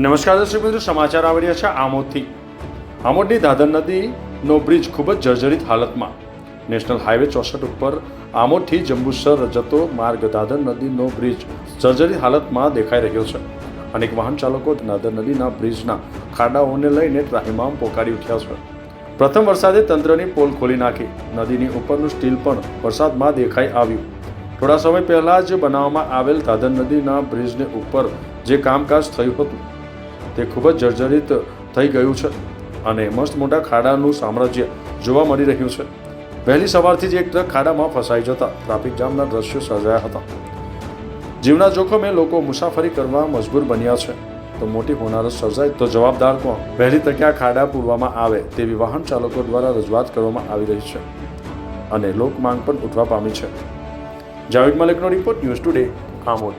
નમસ્કાર દર્શક મિત્રો, સમાચાર આવી રહ્યા છે આમોદથી. આમોદની દાદર નદીનો બ્રિજ ખૂબ જ જર્જરિત હાલતમાં. નેશનલ હાઈવે ચોસઠ ઉપર આમોદથી જંબુસર જતો માર્ગ દાદર નદીનો બ્રિજ જર્જરિત હાલતમાં દેખાઈ રહ્યો છે. અનેક વાહન ચાલકો દાદર નદીના બ્રિજના ખાડાઓને લઈને ત્રાહિમામ પોકારી ઉઠ્યા છે. પ્રથમ વરસાદે તંત્રની પોલ ખોલી નાખી. નદીની ઉપરનું સ્ટીલ પણ વરસાદમાં દેખાઈ આવ્યું. થોડા સમય પહેલાં જ બનાવવામાં આવેલ દાદર નદીના બ્રિજને ઉપર જે કામકાજ થયું હતું, તે ખૂબ જ જર્જરિત થઈ ગયું છે અને મસ્ત મોટા ખાડાનું સામ્રાજ્ય જોવા મળી રહ્યું છે. વહેલી સવારથી જ એક ટ્રક ખાડામાં ફસાઈ જતા ટ્રાફિક જામના દ્રશ્યો સર્જાયા હતા. જીવના જોખમે લોકો મુસાફરી કરવા મજબૂર બન્યા છે. તો મોટી હોનારત સર્જાય તો જવાબદાર કોણ? વહેલી તકે આ ખાડા પૂરવામાં આવે તેવી વાહન ચાલકો દ્વારા રજૂઆત કરવામાં આવી રહી છે અને લોક માંગ પણ ઉઠવા પામી છે. જાવેદ મલિકનો રિપોર્ટ ન્યૂઝ ટુડે આમોદ